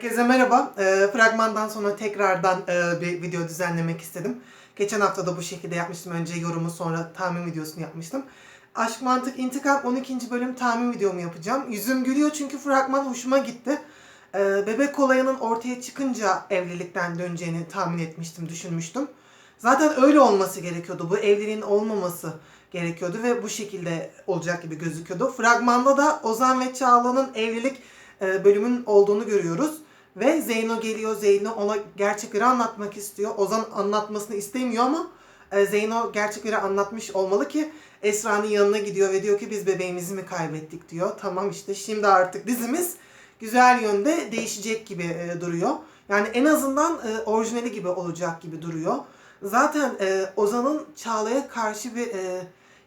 Herkese merhaba. Ee, fragmandan sonra tekrardan e, bir video düzenlemek istedim. Geçen hafta da bu şekilde yapmıştım. Önce yorumu sonra tahmin videosunu yapmıştım. Aşk Mantık İntikam 12. bölüm tahmin videomu yapacağım. Yüzüm gülüyor çünkü fragman hoşuma gitti. Ee, bebek olayının ortaya çıkınca evlilikten döneceğini tahmin etmiştim, düşünmüştüm. Zaten öyle olması gerekiyordu. Bu evliliğin olmaması gerekiyordu ve bu şekilde olacak gibi gözüküyordu. Fragmanda da Ozan ve Çağla'nın evlilik e, bölümün olduğunu görüyoruz. Ve Zeyno geliyor. Zeyno ona gerçekleri anlatmak istiyor. Ozan anlatmasını istemiyor ama e, Zeyno gerçekleri anlatmış olmalı ki Esra'nın yanına gidiyor ve diyor ki biz bebeğimizi mi kaybettik diyor. Tamam işte şimdi artık dizimiz güzel yönde değişecek gibi e, duruyor. Yani en azından e, orijinali gibi olacak gibi duruyor. Zaten Ozan'ın Çağla'ya karşı bir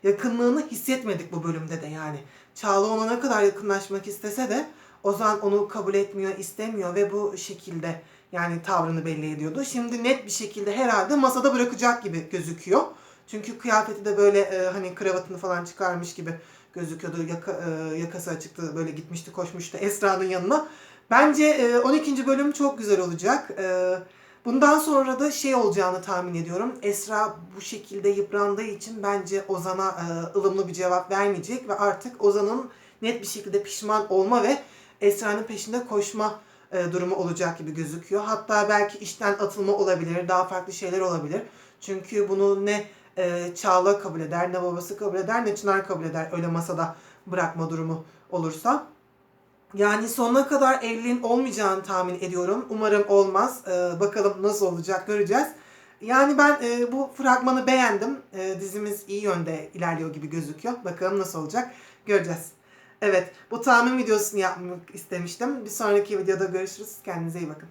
yakınlığını hissetmedik bu bölümde de yani. Çağla ona ne kadar yakınlaşmak istese de Ozan onu kabul etmiyor, istemiyor ve bu şekilde yani tavrını belli ediyordu. Şimdi net bir şekilde herhalde masada bırakacak gibi gözüküyor. Çünkü kıyafeti de böyle e, hani kravatını falan çıkarmış gibi gözüküyordu. Yaka, e, yakası açıktı böyle gitmişti koşmuştu Esra'nın yanına. Bence e, 12. bölüm çok güzel olacak. E, bundan sonra da şey olacağını tahmin ediyorum. Esra bu şekilde yıprandığı için bence Ozan'a e, ılımlı bir cevap vermeyecek ve artık Ozan'ın net bir şekilde pişman olma ve Esra'nın peşinde koşma e, durumu olacak gibi gözüküyor. Hatta belki işten atılma olabilir, daha farklı şeyler olabilir. Çünkü bunu ne e, Çağla kabul eder, ne babası kabul eder, ne Çınar kabul eder öyle masada bırakma durumu olursa. Yani sonuna kadar evliliğin olmayacağını tahmin ediyorum. Umarım olmaz. E, bakalım nasıl olacak göreceğiz. Yani ben e, bu fragmanı beğendim. E, dizimiz iyi yönde ilerliyor gibi gözüküyor. Bakalım nasıl olacak göreceğiz. Evet, bu tahmin videosunu yapmak istemiştim. Bir sonraki videoda görüşürüz. Kendinize iyi bakın.